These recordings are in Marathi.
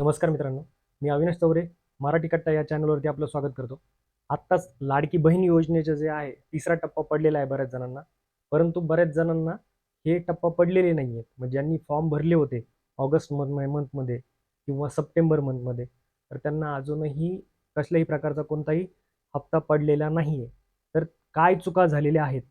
नमस्कार मित्रांनो मी अविनाश चौरे मराठी कट्टा या चॅनलवरती आपलं स्वागत करतो. आत्ताच लाडकी बहीण योजनेचं जे आहे तिसरा टप्पा पडलेला आहे बऱ्याच जणांना. परंतु बऱ्याच जणांना हे टप्पा पडलेले नाही आहेत म्हणजे ज्यांनी फॉर्म भरले होते ऑगस्ट मंथ मंथमध्ये किंवा सप्टेंबर मंथमध्ये तर त्यांना अजूनही कसल्याही प्रकारचा कोणताही हप्ता पडलेला नाही आहे तर काय चुका झालेल्या आहेत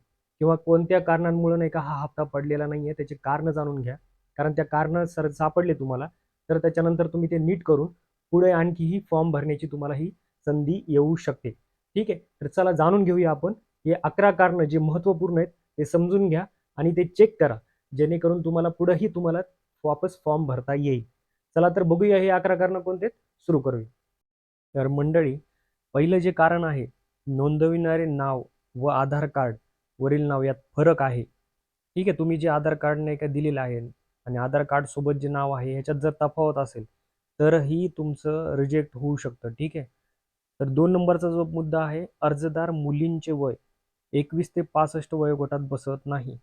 किंवा कोणत्या कारणांमुळे नाही का हा हप्ता पडलेला नाही आहे त्याचे कारणं जाणून घ्या. कारण त्या कारणं सर सापडले तुम्हाला. तर त्याच्यानंतर तुम्ही ते नीट करून पुढे आणखीही फॉर्म भरण्याची तुम्हाला ही संधी येऊ शकते. ठीक आहे? तर चला जाणून घेऊया आपण. हे अकरा कारणं जे महत्त्वपूर्ण आहेत ते समजून घ्या आणि ते चेक करा. जेणेकरून तुम्हाला पुढेही तुम्हाला वापस फॉर्म भरता येईल. चला तर बघूया हे अकरा कारणं कोणते सुरू करूया. तर मंडळी पहिलं जे कारण आहे नोंदविणारे नाव व आधार कार्ड वरील नाव यात फरक आहे. ठीक आहे? तुम्ही जे आधार कार्ड नाही का दिलेलं आहे आणि आधार कार्ड सोबत जे नाव आहे ह्याच्यात जर तफावत असेल तरही तुमचं रिजेक्ट होऊ शकतं ठीक आहे? तर दोन नंबरचा जो मुद्दा आहे अर्जदार मुलींचे वय एकवीस ते पासष्ट वयोगटात बसत नाही.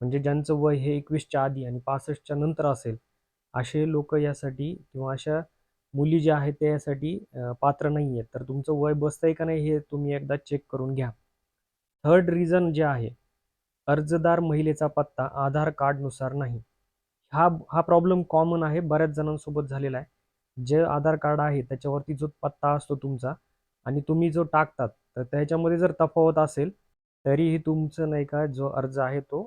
म्हणजे ज्यांचं वय हे एकवीसच्या आधी आणि पासष्टच्या नंतर असेल असे लोक यासाठी किंवा अशा मुली ज्या आहेत त्या यासाठी पात्र नाही आहेत तर तुमचं वय बसतंय का नाही हे तुम्ही एकदा चेक करून घ्या. थर्ड रिझन जे आहे अर्जदार महिलेचा पत्ता आधार कार्डनुसार नाही. हा हा प्रॉब्लेम कॉमन आहे बऱ्याच जणांसोबत झालेला आहे. जे आधार कार्ड आहे त्याच्यावरती जो पत्ता असतो तुमचा आणि तुम्ही जो टाकतात तर त्याच्यामध्ये जर तफावत असेल तरीही तुमचं नाही का जो अर्ज आहे तो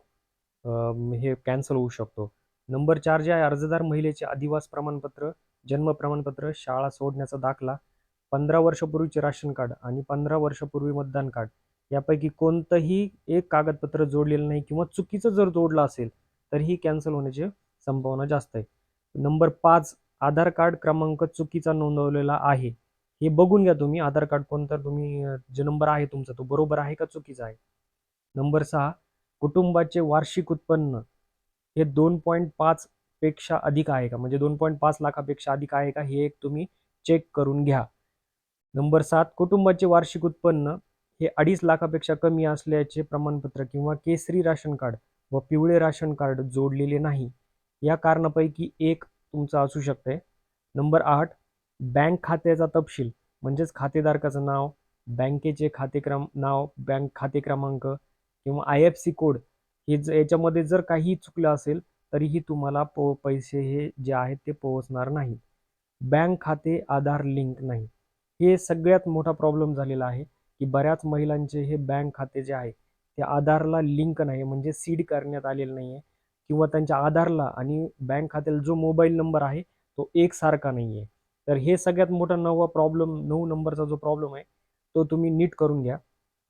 हे कॅन्सल होऊ शकतो. नंबर चार जे आहे अर्जदार महिलेचे अधिवास प्रमाणपत्र जन्म प्रमाणपत्र शाळा सोडण्याचा दाखला पंधरा वर्षापूर्वीचे राशन कार्ड आणि पंधरा वर्षापूर्वी मतदान कार्ड. यापैकी कोणतंही एक कागदपत्र जोडलेलं नाही किंवा चुकीचं जर जोडलं असेल तरीही कॅन्सल होण्याचे संभावना जास्त आहे. नंबर पाच आधार कार्ड क्रमांक चुकीचा नोंदवलेला आहे. हे बघून घ्या तुम्ही आधार कार्ड कोणता तुम्ही जे नंबर आहे तुमचा तो बरोबर आहे का चुकीचा आहे? नंबर सहा कुटुंबाचे वार्षिक उत्पन्न हे दोन पॉईंट पाच पेक्षा अधिक आहे का? म्हणजे दोन पॉईंट पाच लाखापेक्षा अधिक आहे का? हे एक तुम्ही चेक करून घ्या. नंबर सात कुटुंबाचे वार्षिक उत्पन्न हे अडीच लाखापेक्षा कमी असल्याचे प्रमाणपत्र किंवा केसरी राशन कार्ड व पिवळे राशन कार्ड जोडलेले नाही. या कारणापैकी एक तुमचं असू शकते नंबर आठ बँक खात्याचा तपशील म्हणजेच खातेधारकाचं नाव बँकेचे खाते क्रम नाव बँक खाते क्रमांक किंवा आय एफ सी कोड हे ज याच्यामध्ये जर काही चुकलं असेल तरीही तुम्हाला पो पैसे हे जे आहेत ते पोहोचणार नाही. बँक खाते आधार लिंक नाही. हे सगळ्यात मोठा प्रॉब्लेम झालेला आहे की बऱ्याच महिलांचे हे बँक खाते जे आहे ते आधारला लिंक नाही म्हणजे सीड करण्यात आलेलं नाही आहे किंवा त्यांच्या आधारला आणि बँक खात्याला जो मोबाईल नंबर आहे तो एकसारखा नाही आहे तर हे सगळ्यात मोठा नवा प्रॉब्लेम नऊ नंबरचा जो प्रॉब्लेम आहे तो तुम्ही नीट करून घ्या.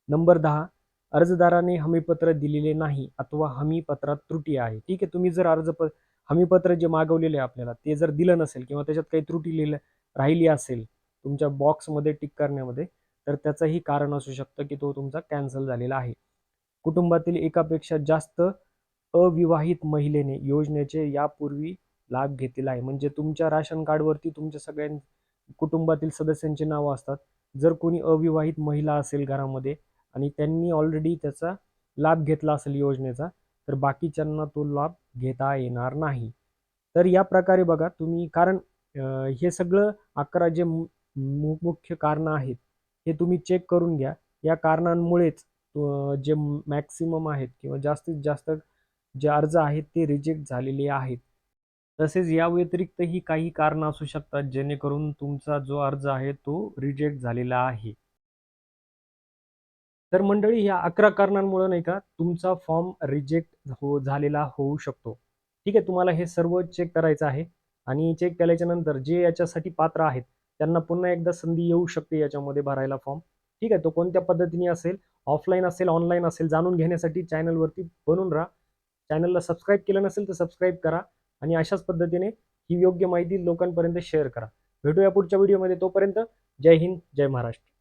नंबर दहा अर्जदाराने हमीपत्र दिलेले नाही अथवा हमीपत्रात त्रुटी आहे. ठीक आहे तुम्ही जर अर्ज प हमीपत्र जे मागवलेले आहे आपल्याला ते जर दिलं नसेल किंवा त्याच्यात काही त्रुटी लिहिलं राहिली असेल तुमच्या बॉक्समध्ये टिक करण्यामध्ये तर त्याचंही कारण असू शकतं की तो तुमचा कॅन्सल झालेला आहे. कुटुंबातील एकापेक्षा जास्त अविवाहित महिलेने योजनेचे यापूर्वी लाभ घेतलेला आहे. म्हणजे तुमच्या राशन कार्डवरती तुमच्या सगळ्यां कुटुंबातील सदस्यांची नावं असतात. जर कोणी अविवाहित महिला असेल घरामध्ये आणि त्यांनी ऑलरेडी त्याचा लाभ घेतला असेल योजनेचा तर बाकीच्यांना तो लाभ घेता येणार नाही. तर या प्रकारे बघा तुम्ही कारण हे सगळं अकरा जे मुख्य कारणं आहेत हे तुम्ही चेक करून घ्या. या कारणांमुळेच जे मॅक्सिमम आहेत किंवा जास्तीत जास्त जे अर्ज आहेत ते रिजेक्ट झालेले आहेत. तसेच या व्यतिरिक्तही काही कारणं असू शकतात जेणेकरून तुमचा जो अर्ज आहे तो रिजेक्ट झालेला आहे. तर मंडळी ह्या अकरा कारणांमुळे नाही का तुमचा फॉर्म रिजेक्ट हो झालेला होऊ शकतो. ठीक आहे तुम्हाला हे सर्व चेक करायचं आहे आणि चेक केल्याच्यानंतर जे याच्यासाठी पात्र आहेत त्यांना पुन्हा एकदा संधी येऊ शकते याच्यामध्ये भरायला फॉर्म ठीक आहे तो कोणत्या पद्धतीने असेल ऑफलाईन असेल ऑनलाईन असेल जाणून घेण्यासाठी चॅनलवरती बनून राहा. चॅनलला सबस्क्राईब केलं नसेल तर सबस्क्राईब करा आणि अशाच पद्धतीने ही योग्य माहिती लोकांपर्यंत शेअर करा. भेटूया पुढच्या व्हिडिओमध्ये तोपर्यंत जय हिंद जय महाराष्ट्र.